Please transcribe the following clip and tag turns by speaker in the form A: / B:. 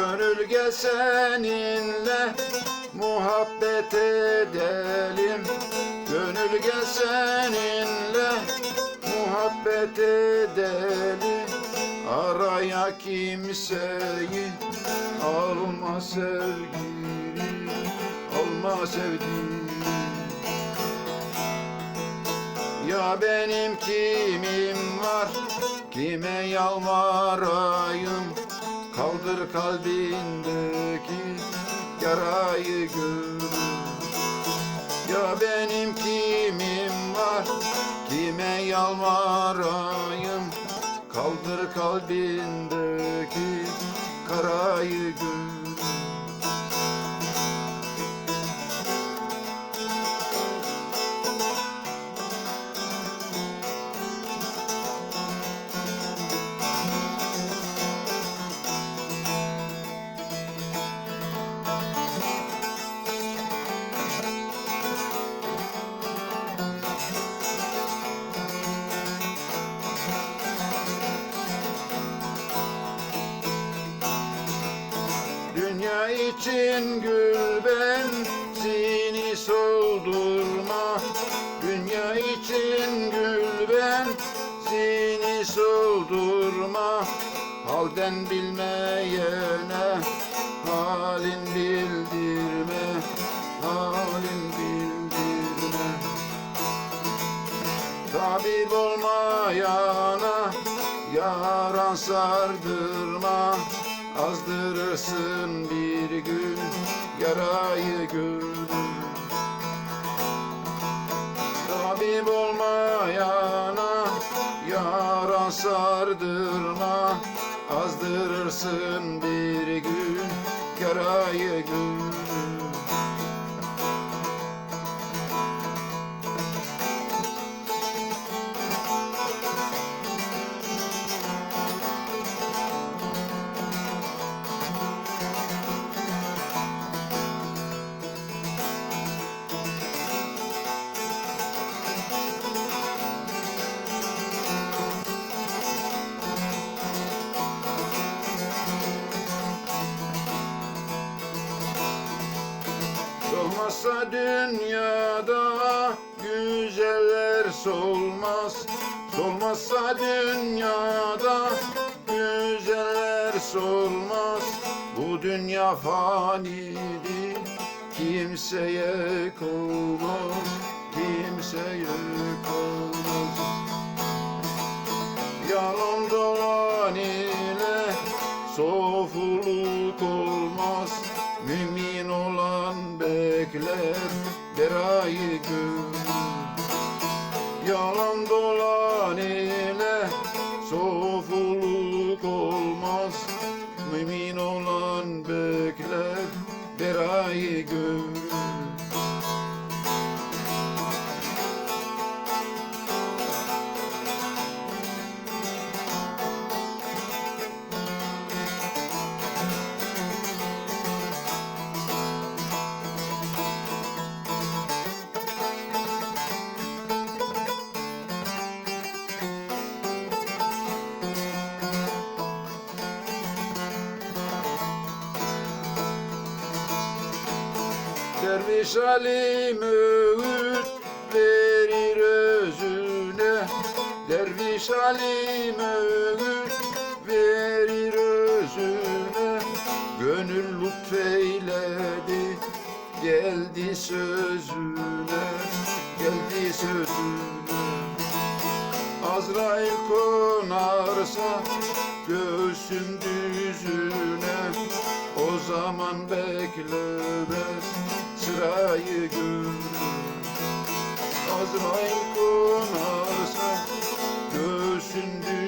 A: Gönül seninle muhabbet edelim. Gönül seninle muhabbet edelim. Araya kimseyi alma sevgili Alma sevgili. Ya benim kimim var? Kime yalvarayım Kaldır kalbindeki yarayı gör. Ya benim kimim var? Kime yalvarayım? Kaldır kalbindeki karayı gör için gül benzini soldurma. Dünya için gül benzini soldurma. Halden bilmeyene halin bildirme Halin bildirme. Tabip olmayana yaran sardırma Azdırırsın bir gün yarayı gönül Tabip olmayana yaran sardırma Azdırırsın bir gün yarayı gönül Solmazsa dünyada güzeller solmaz. Solmazsa dünyada güzeller solmaz. Bu dünya fanidir kimseye kalmaz Kimseye kalmaz Yalan dolan ile sofuluk berayı gönül Yalan dolan ile sofuluk olmaz. Mümin olan bekler berayı gönül Derviş alim öğüt verir özüne. Derviş alim öğüt verir özüne. Gönül lütfeyledi geldi sözüne Geldi sözüne. Azrail konarsa göğsün düzüne zaman beklemez sırayı gönül Azrail konarsa göğsün